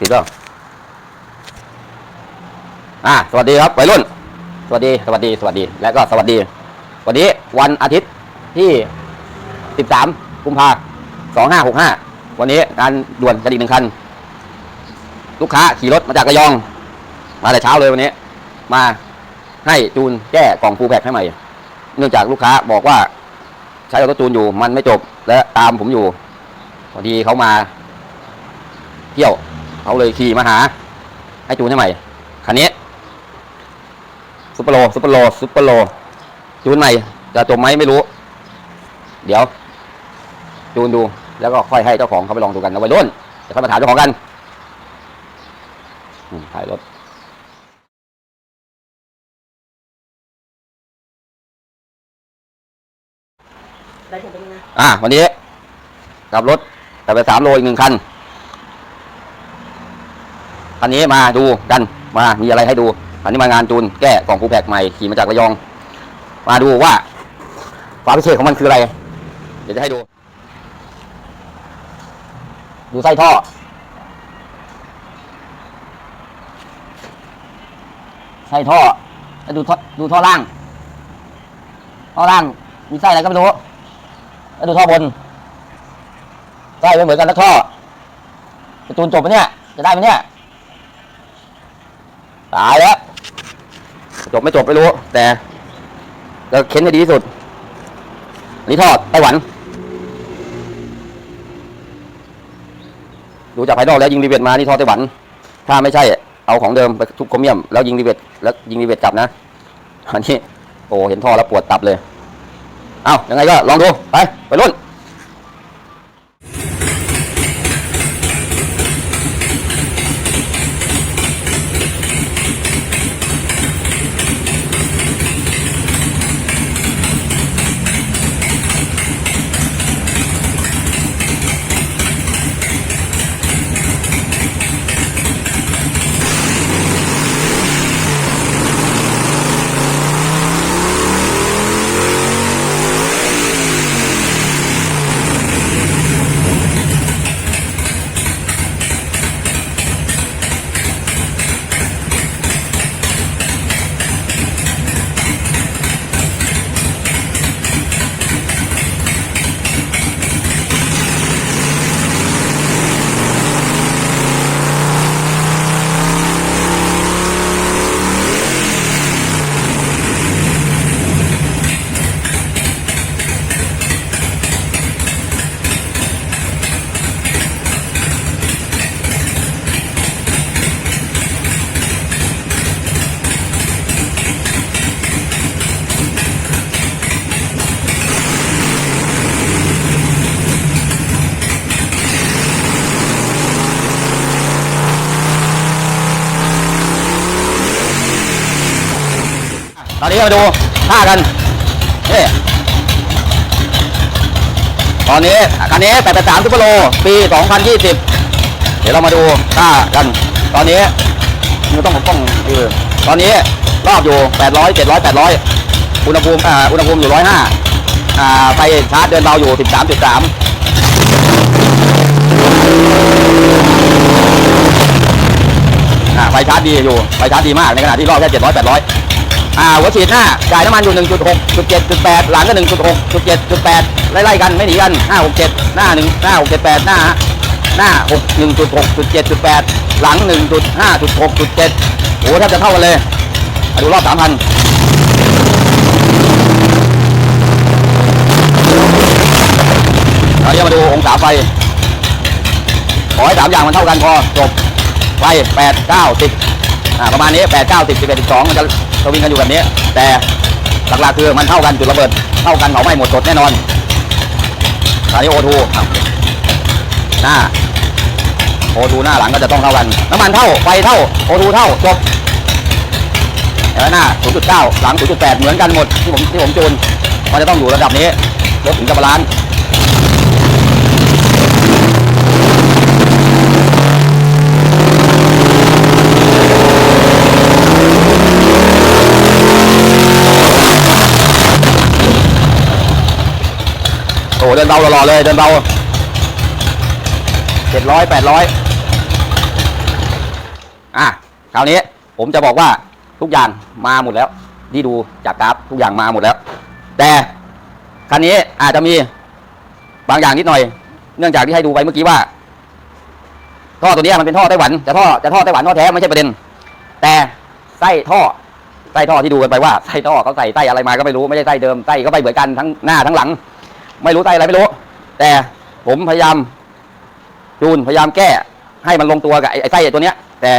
ติดเปล่าอ่าสวัสดีครับวัยรุ่น สวัสดี สวัสดี สวัสดี และก็สวัสดี วันนี้วันอาทิตย์ที่ 13 กุมภา2565 วันนี้งานด่วนกันอีกหนึ่งคัน ลูกค้าขี่รถมาจากระยอง มาแต่เช้าเลยวันนี้ มาให้จูนแก้กล่องฟูลแพ็คให้ใหม่ เนื่องจากลูกค้าบอกว่า ใช้รถจูนอยู่มันไม่จบและตามผมอยู่พอดีเขามา เที่ยว เขาเลยขี่มาหา ให้จูนให้ใหม่คันนี้ซุปเปอร์โลซุปเปอร์โลซุปเปอร์โลจูนใหม่จะจบไหมไม่รู้ เดี๋ยว จูนดูแล้วก็ค่อยให้เจ้าของเขาไปลองดูกันนะวัยรุ่นเดี๋ยวค่อยมาถามเจ้าของกันอืมถ่ายรถได้ถึงตรงนี้นะอ่าวันนี้กลับรถกลับไปสามโลอีกหนึ่งคัน คันนี้มาดูกันมามีอะไรให้ดูคันนี้มางานจูนแก้กล่องฟูแพ็กใหม่ขี่มาจากระยอง มาดูว่าความพิเศษของมันคืออะไร เดี๋ยวจะให้ดู ดูไส้ท่อ ไส้ท่อแล้วดูท่อดูท่อล่าง ท่อล่างมีไส้อะไรก็ไม่รู้แล้วดูท่อบนไส้ไม่เหมือนกันแล้วท่อจะจูนจบไหมเนี่ย จะได้ไหมเนี่ย ตายแล้วจบไม่จบไม่รู้ แต่เราเค้นให้ดีที่สุดนี่ทอดไต้หวัน ดูจากภายนอกแล้วยิงรีเวทมานี่ทอดไต้หวัน ถ้าไม่ใช่เอาของเดิมไปทุบโครเมียมแล้วยิงรีเวทแล้วยิงรีเวทกลับนะอันนี้โอ้เห็นท่อแล้วปวดตับเลย เอายังไงก็ลองดู ไป ไปรุ่น นนี้มาดูท่ากันนี่ตอนนี้คันนี้883ซุปเปอร์โลปี2020เดี๋ยวเรามาดูท่ากัน ตอนนี้มันต้องต้องเออตอนนี้รอบอยู่800 700 800อุณหภูมิอ่าอุณหภูมิอยู่105อ่าไฟชาร์จเดินเบาอยู่13.3อ่าไฟชาร์จดีอยู่ไฟชาร์จดีมากในขณะที่รอบแค่700 800อ่ อ่าหัวฉีดหน้าจ่ายน้ำมันอยู่ 1.6 7 8 หลังก็ 1.6 7 8 ไล่ๆกันไม่หนีกัน 5 6 7 หน้า1หน้า6 7 8 หน้า หน้า 6 1.6 7 8 หลัง 1.5 6 7 โอ้โหแทบจะเท่ากันเลยดูรอบ 3,000ตอนนี้มาดูองศาไฟ ขอให้สามอย่างมันเท่ากันพอจบไฟแปดเก้าสิบอ่าประมาณนี้แปดเก้าสิบสิบเอ็ดสิบสองมันจะ สวิงกันอยู่แบบนี้ แต่หลักๆคือมันเท่ากันจุดระเบิดเท่ากันเผาไหม้หมดสดแน่นอนอันนี้โอทูหน้าโอทูหน้าหลังก็จะต้องเท่ากัน น้ำมันเท่าไฟเท่าโอทูเท่าจบเห็นไหมหน้า 0.9 หลัง 0.8 เหมือนกันหมดที่ผมที่ผมจูนมันจะต้องอยู่ระดับนี้รถถึงจะบาลานซ์ โอ้โหเดินเบาตลอดเลยเดินเบาเจ็ดร้อยแปดร้อยอะคราวนี้ผมจะบอกว่าทุกอย่างมาหมดแล้ว ที่ดูจากกราฟทุกอย่างมาหมดแล้ว แต่คันนี้อาจจะมีบางอย่างนิดหน่อย เนื่องจากที่ให้ดูไปเมื่อกี้ว่า ท่อตัวนี้มันเป็นท่อไต้หวันจะท่อจะท่อไต้หวันท่อแท้ไม่ใช่ประเด็น แต่ไส้ท่อไส้ท่อที่ดูกันไปว่าไส้ท่อเขาใส่ไส้อะไรมาก็ไม่รู้ไม่ใช่ไส้เดิมไส้ก็ไปเหมือนกันทั้งหน้าทั้งหลัง ไม่รู้ไส้อะไรไม่รู้ แต่ผมพยายามจูนพยายามแก้ให้มันลงตัวกับไอ้ไอ้ไส้ตัวเนี้ย แต่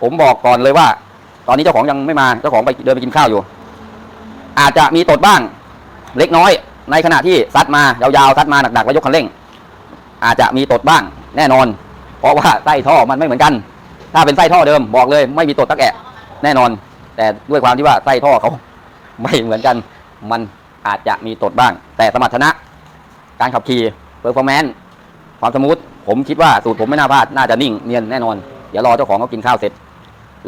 ผมบอกก่อนเลยว่า ตอนนี้เจ้าของยังไม่มาเจ้าของไปเดินไปกินข้าวอยู่ อาจจะมีตดบ้าง เล็กน้อย ในขณะที่ซัดมายาวๆซัดมาหนักๆแล้วยกคันเร่ง อาจจะมีตดบ้างแน่นอน เพราะว่าไส้ท่อมันไม่เหมือนกัน ถ้าเป็นไส้ท่อเดิมบอกเลย ไม่มีตดตะแกะแน่นอน แต่ด้วยความที่ว่าไส้ท่อเขาไม่เหมือนกันมัน อาจจะมีตดบ้าง แต่สมรรถนะ การขับขี่เปอร์ฟอร์แมนซ์ความสมูทผมคิดว่าสูตรผมไม่น่าพลาด น่าจะนิ่งเนียนแน่นอน เดี๋ยวรอเจ้าของเขากินข้าวเสร็จ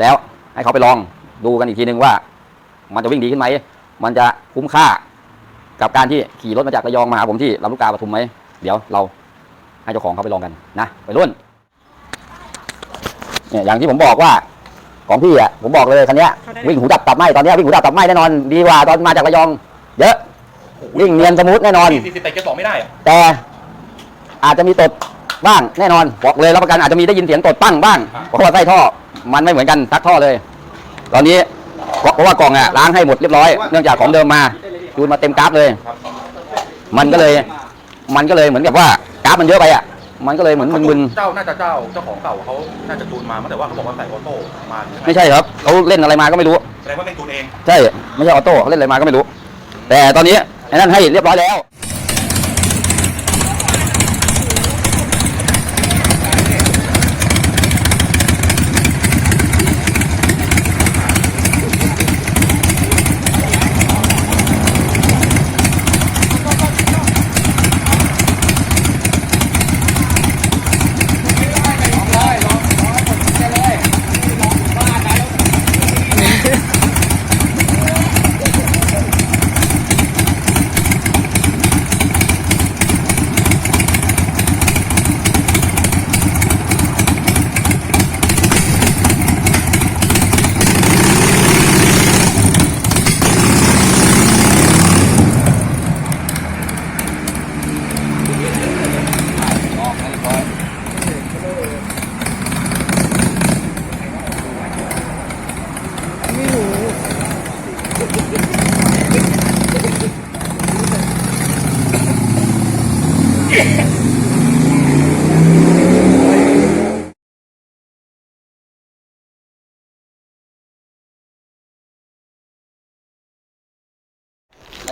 แล้วให้เขาไปลองดูกันอีกทีนึงว่า มันจะวิ่งดีขึ้นไหม มันจะคุ้มค่ากับการที่ขี่รถมาจากระยองมาหาผมที่ลำลูกกาปทุมไหม เดี๋ยวเราให้เจ้าของเขาไปลองกันนะไปรุ่นเนี่ยอย่างที่ผมบอกว่าของพี่อะผมบอกเลยคันเนี้ยวิ่งหูดับตับไหมตอนเนี้ยวิ่งหูดับตับไหมแน่นอนดีกว่าตอนมาจากระยอง เยอะ วิ่งเนียนสมูทแน่นอน สี่สิบแต่เกียร์สองไม่ได้อะแต่อาจจะมีตดบ้างแน่นอนบอกเลยรับประกันอาจจะมีได้ยินเสียงตดปั้งบ้างเพราะว่าไส้ท่อมันไม่เหมือนกันทักท่อเลย ตอนนี้เพราะว่ากล่องอะล้างให้หมดเรียบร้อยเนื่องจากของเดิมมาจูนมาเต็มกราฟเลย มันก็เลย มันก็เลยเหมือนกับว่ากราฟมันเยอะไปอะมันก็เลยเหมือนมึนเจ้าน่าจะเจ้าเจ้าของเก่าเขาน่าจะจูนมาแต่ว่าเขาบอกว่าใส่ออโต้มาๆไม่ใช่ครับเขาเล่นอะไรมาก็ไม่รู้แสดงว่าเป็นจูนเอง ใช่ ไม่ใช่ออโต้เขาเล่นอะไรมาก็ไม่รู้ แต่ตอนนี้ไอ้ นั่นให้เรียบร้อยแล้ว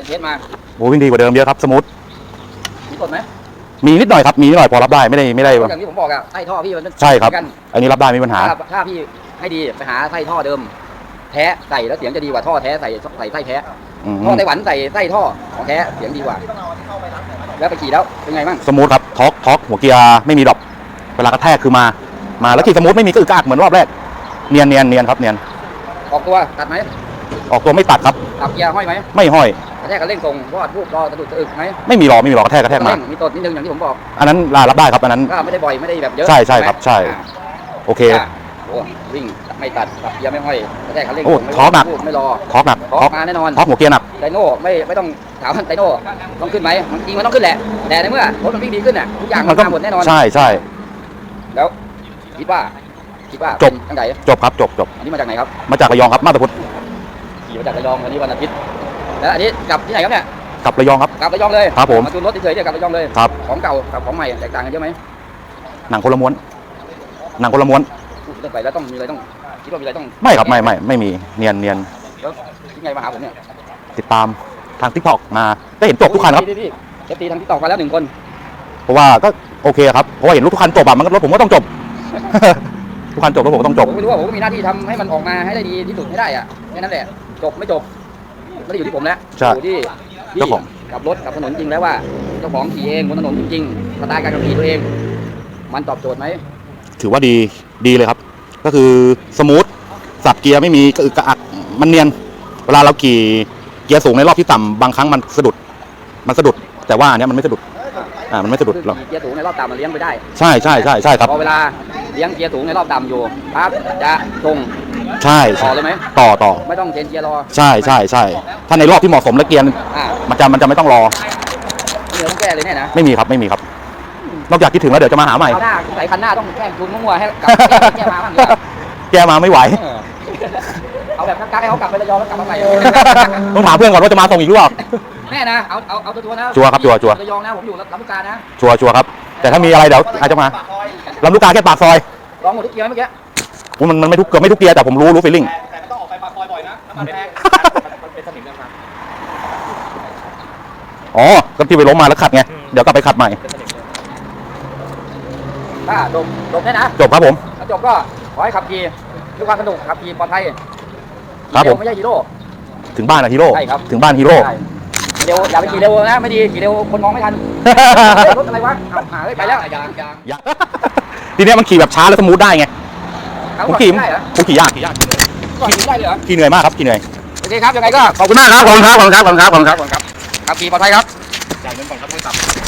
เทสมาโอ้วิ่งดีกว่าเดิมเยอะครับสมูทมีตดไหมมีนิดหน่อยครับมีนิดหน่อยพอรับได้ไม่ได้ไม่ได้อย่างที่ผมบอกอะไส้ท่อพี่มันเป็นใช่ครับเหมือนกันอันนี้รับได้ไม่มีปัญหาถ้าถ้าพี่ให้ดีไปหาไส้ท่อเดิม แท้ใส่แล้วเสียงจะดีกว่าท่อแท้ใส่ใส่ไส้แท้อืมท่อไต้หวันใส่ไส้ท่อของแท้เสียงดีกว่า แล้วไปขี่แล้วเป็นไงบ้างสมูทครับท็อกท็อกหัวเกียร์ไม่มีดรอปเวลากระแทกคือมามาแล้วขี่สมูทไม่มีกระอึกกระอักเหมือนรอบแรกเนียนเนียนเนียนครับเนียนออกตัวตัดไหมออกตัวไม่ตัดครับขับเกียร์ห้อยไหมไม่ห้อย กระแทกกันเร่งทรงรอดรูปรอสะดุดสะอึกไหมไม่มีหรอไม่มีหรอกระแทกกระแทกมา เร่งมีตดนิดนึงอย่างที่ผมบอกอันนั้นลารับได้ครับอันนั้น ก็ไม่ได้บ่อยไม่ได้แบบเยอะใช่ใช่ไหมครับใช่ อ่าโอเค อะโอ้วิ่งไม่ตัดขับเกียร์ไม่ห้อยกระแทกกันเร่งโอ้ทรงไม่ท้อหนักพูดไม่รอท็อกหนักท็อท็อกกมาแน่นอน ท็อกหัวเกียร์หนัก ไดโน่ไม่ไม่ต้องถามว่าไดโน่ต้องขึ้นไหมมันจริงมันต้องขึ้นแหละ แต่ในเมื่อรถมันวิ่งดีขึ้นน่ะทุกอย่างมันมาหมดแน่นอนใช่ใช่ แล้วคิดว่าคิดว่าจบตั้งไหนจบครับจบจบอันนี้มาจากไหนครับมาจากระยองครับมาตาพุทธขี่มาจากระยองวันนี้วันอาทิตย์ แล้วอันนี้กลับที่ไหนครับเนี่ยกลับระยองครับ กลับระยองเลยครับผม มาจูนรถเฉยๆเนี่ยกลับระยองเลยครับ ของเก่ากับของใหม่แตกต่างกันเยอะไหมหนังคนละม้วน หนังคนละม้วน พูดเรื่องไปแล้วต้องมีอะไรต้องคิดว่ามีอะไรต้องไม่ครับไม่ไม่ไม่มีเนียนเนียนแล้วคิดไงมาหาผมเนี่ยติดตามทางทิกตอกมาก็เห็นจบทุกคันครับ พี่พี่เอฟตีทำที่ตอกมาแล้วหนึ่งคนเพราะว่าก็โอเคครับ เพราะว่าเห็นรถทุกคันจบอะมันก็รถผมก็ต้องจบ ทุกคันจบรถผมก็ต้องจผบมไม่รู้ว่าผมก็มีหน้าที่ทำให้มันออกมาให้ได้ดีที่สุดให้ได้อะแค่นั้นแหละจบไม่จบ ไม่ได้อยู่ที่ผมแล้วใช่อยู่ที่ที่เจ้าของ กับรถกับถนนจริงแล้วว่าเจ้าของขี่เองบนถนนจริงๆสไตล์การขับขี่ตัวเอง มันตอบโจทย์ไหมถือว่าดีดีเลยครับ ก็คือสมูทสับเกียร์ไม่มีกระอึกกระอักมันเนียน เวลาเราขี่เกียร์สูงในรอบที่ต่ำบางครั้งมันสะดุด มันสะดุด แต่ว่าอันเนี้ยมันไม่สะดุดอ่ามันไม่สะดุดหรอกขี่เกียร์สูงในรอบต่ำมันเลี้ยงไปได้ ใช่ใช่ใช่ใช่ครับ พอเวลาเลี้ยงเกียร์สูงในรอบต่ำอยู่ครับจะตรง ใช่ต่อเลยไหม ต่อต่อไม่ต้องเชนเกียร์รอใช่ใช่ใช่ถ้าในรอบที่เหมาะสมและเกียร์อ่ามันจะมันจะไม่ต้องรอเดี๋ยวต้องแก้เลยเนี่ยนะไม่มีครับไม่มีครับ นอกจากคิดถึงแล้วเดี๋ยวจะมาหาใหม่ เอาหน้าสงสัยคันหน้าต้องแกล้งคุณมั่วๆให้กลับแก้มาบ้างดีกว่าแกมาไม่ไหว เออเอาแบบกักๆให้เขากลับไประยองแล้วกลับมาใหม่ ต้องถามเพื่อนก่อนว่าจะมาส่งอีกหรือเปล่า แน่นะ เอาเอาเอาตัวๆนะชัวร์ครับชัวร์ชัวร์ ระยองนะผมอยู่ลำลูกกานะชัวร์ชัวร์ครับ แต่ถ้ามีอะไรเดี๋ยวอาจจะมาลำลูกกาแค่ปากซอย ลองหมดทุกเกียร์ไหมเมื่อกี้ โอ้มันมันไม่ทุกเกือบไม่ทุกเกียร์แต่ผมรู้รู้ฟีลลิ่ง แต่ไม่ต้องออกไปปากซอยบ่อยนะน้ำมันแพงมันเป็นสนิมนะครับ อ๋อ ก็ที่ไปล้มมาแล้วขัดไงเดี๋ยวกลับไปขัดใหม่ เป็นสนิมเลยถ้าดมดมได้นะจบครับผม ถ้าจบก็ขอให้ขับขี่ด้วยความสนุกขับขี่ปลอดภัยครับผม ขี่เวไม่ใช่ฮีโร่ ถึงบ้านอะฮีโร่ ใช่ครับ ถึงบ้านฮีโร่ ใช่เร็วอย่าไปขี่เร็วนะไม่ดีขี่เร็วคนมองไม่ทันรถอะไรวะเอาหาเฮ้ยไปแล้ว ยางยางยังทีเนี้ยมันขี่แบบช้าแล้วสมูทได้ไงเอา ผมก่อนขี่ได้เหรอผมขี่ยากขี่ยากก่อนขี่ได้เลยเหรอขี่เหนื่อยมากครับขี่เหนื่อยโอเคครับยังไงก็ขอบคุณมากครับขอบคุณครับขอบคุณครับขอบคุณครับขอบคุณครับขับขี่ปลอดภัยครับจ่ายเงินก่อนครับโทรศัพท์